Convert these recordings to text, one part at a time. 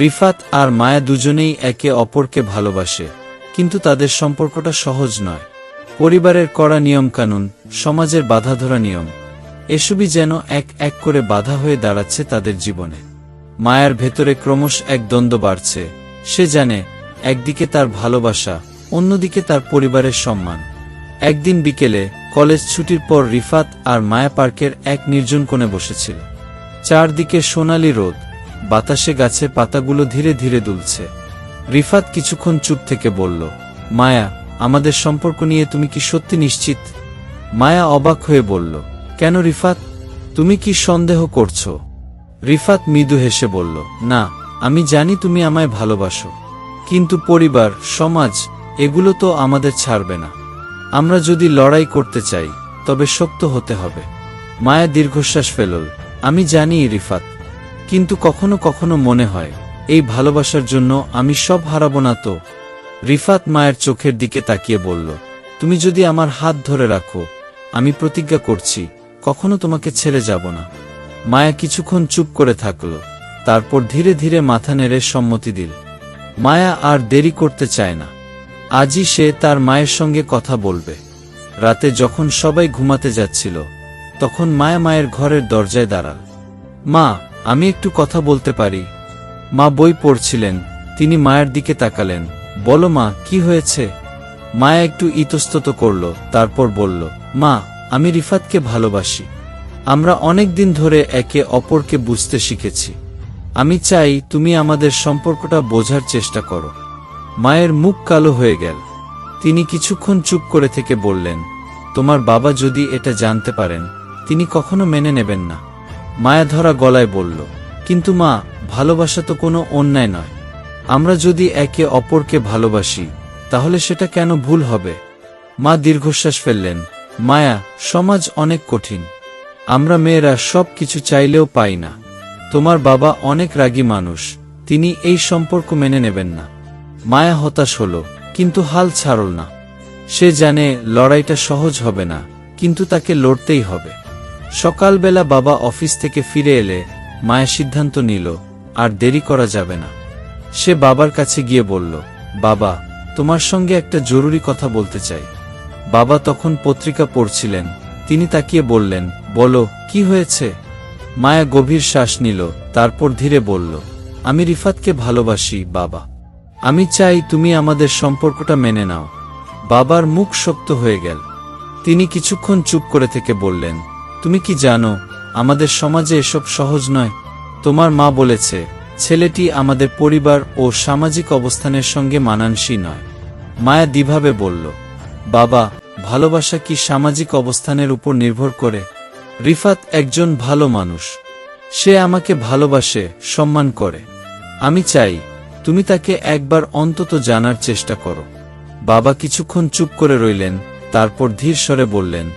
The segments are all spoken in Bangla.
রিফাত আর মায়া দুজনেই একে অপরকে ভালোবাসে, কিন্তু তাদের সম্পর্কটা সহজ নয়। পরিবারের কড়া নিয়মকানুন, সমাজের বাধাধরা নিয়ম, এসবই যেন এক এক করে বাধা হয়ে দাঁড়াচ্ছে তাদের জীবনে। মায়ার ভেতরে ক্রমশ এক দ্বন্দ্ব বাড়ছে, সে জানে একদিকে তার ভালোবাসা, অন্যদিকে তার পরিবারের সম্মান। একদিন বিকেলে, কলেজ ছুটির পর রিফাত আর মায়া পার্কের এক নির্জন কোণে বসেছিল। চারদিকে সোনালি রোদ বাতাসে গাছের পাতাগুলো ধীরে ধীরে দুলছে। রিফাত কিছুক্ষণ চুপ থেকে বলল, মায়া, আমাদের সম্পর্ক নিয়ে তুমি কি সত্যি নিশ্চিত? মায়া অবাক হয়ে বলল, কেন রিফাত? তুমি কি সন্দেহ করছ? রিফাত মৃদু হেসে বলল, না, আমি জানি তুমি আমায় ভালোবাসো। কিন্তু পরিবার, সমাজ, এগুলো তো আমাদের ছাড়বে না। আমরা যদি লড়াই করতে চাই, তবে শক্ত হতে হবে। মায়া দীর্ঘশ্বাস ফেলল, আমি জানি রিফাত কিন্তু কখনো কখনো মনে হয়, এই ভালোবাসার জন্য আমি সব হারাবো না তো। রিফাত মায়ের চোখের দিকে তাকিয়ে বলল, তুমি যদি আমার হাত ধরে রাখো, আমি প্রতিজ্ঞা করছি, কখনো তোমাকে ছেড়ে যাব না। মায়া কিছুক্ষণ চুপ করে থাকল, তারপর ধীরে ধীরে মাথা নেড়ে সম্মতি দিল। মায়া আর দেরি করতে চায় না। আজই সে তার মায়ের সঙ্গে কথা বলবে। রাতে যখন সবাই ঘুমাতে যাচ্ছিল, তখন মায়া মায়ের ঘরের দরজায় দাঁড়াল। মা আমি একটু কথা বলতে পারি। মা বই পড়ছিলেন, তিনি মায়ের দিকে তাকালেন। বলো মা, কি হয়েছে? মায়া একটু ইতস্তত করল, তারপর বলল, মা, আমি রিফাতকে ভালোবাসি। আমরা অনেক দিন ধরে একে অপরকে বুঝতে শিখেছি। আমি চাই তুমি আমাদের সম্পর্কটা বোঝার চেষ্টা করো। মায়ের মুখ কালো হয়ে গেল। তিনি কিছুক্ষণ চুপ করে থেকে বললেন, তোমার বাবা যদি এটা জানতে পারেন, তিনি কখনো মেনে নেবেন না। মায়া ধরা গলায় বলল, কিন্তু মা, ভালোবাসা তো কোনো অন্যায় নয়। আমরা যদি একে অপরকে ভালোবাসি, তাহলে সেটা কেন ভুল হবে? মা দীর্ঘশ্বাস ফেললেন, মায়া, সমাজ অনেক কঠিন। আমরা মেয়েরা সব কিছু চাইলেও পাই না। তোমার বাবা অনেক রাগী মানুষ, তিনি এই সম্পর্ক মেনে নেবেন না। মায়া হতাশ হল, কিন্তু হাল ছাড়ল না। সে জানে লড়াইটা সহজ হবে না, কিন্তু তাকে লড়তেই হবে। সকালবেলা বাবা অফিস থেকে ফিরে এলে মায়া সিদ্ধান্ত নিল, আর দেরি করা যাবে না। সে বাবার কাছে গিয়ে বলল, বাবা, তোমার সঙ্গে একটা জরুরি কথা বলতে চাই। বাবা তখন পত্রিকা পড়ছিলেন, তিনি তাকিয়ে বললেন, বলো, কি হয়েছে? মায়া গভীর শ্বাস নিল, তারপর ধীরে বলল, আমি রিফাতকে ভালোবাসি, বাবা। আমি চাই তুমি আমাদের সম্পর্কটা মেনে নাও। বাবার মুখ শক্ত হয়ে গেল। তিনি কিছুক্ষণ চুপ করে থেকে বললেন তুমি কি জানো, আমাদের সমাজে এসব সহজ নয়। তোমার মা বলেছে, ছেলেটি আমাদের পরিবার ও সামাজিক অবস্থানের সঙ্গে মানানসই নয়। মায়া দিভাবে বলল, বাবা, ভালোবাসা কি সামাজিক অবস্থানের উপর নির্ভর করে? রিফাত একজন ভালো মানুষ। সে আমাকে ভালোবাসে, সম্মান করে। আমি চাই, তুমি তাকে একবার অন্তত জানার চেষ্টা করো। বাবা কিছুক্ষণ চুপ করে রইলেন, তারপর ধীর স্বরে বললেন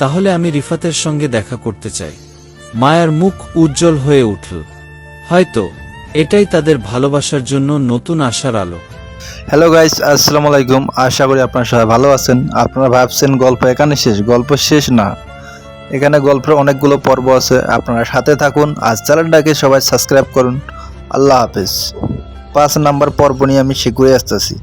তাহলে আমি রিফাতের সঙ্গে দেখা করতে চাই। মায়ার মুখ উজ্জ্বল হয়ে উঠল। হয়তো, এটাই তাদের ভালোবাসার জন্য নতুন আশার আলো। হ্যালো গাইস আসসালামু আলাইকুম। আশা করি আপনারা সবাই ভালো আছেন। আপনারা ভাবছেন গল্প এখানে শেষ? গল্প শেষ না। এখানে গল্পের অনেকগুলো পর্ব আছে। আপনারা সাথে থাকুন। আজ চ্যানেলটাকে সবাই সাবস্ক্রাইব করুন। আল্লাহ হাফেজ। পাঁচ নাম্বার পর্ব নিয়ে আমি শীঘ্রই আসতেছি।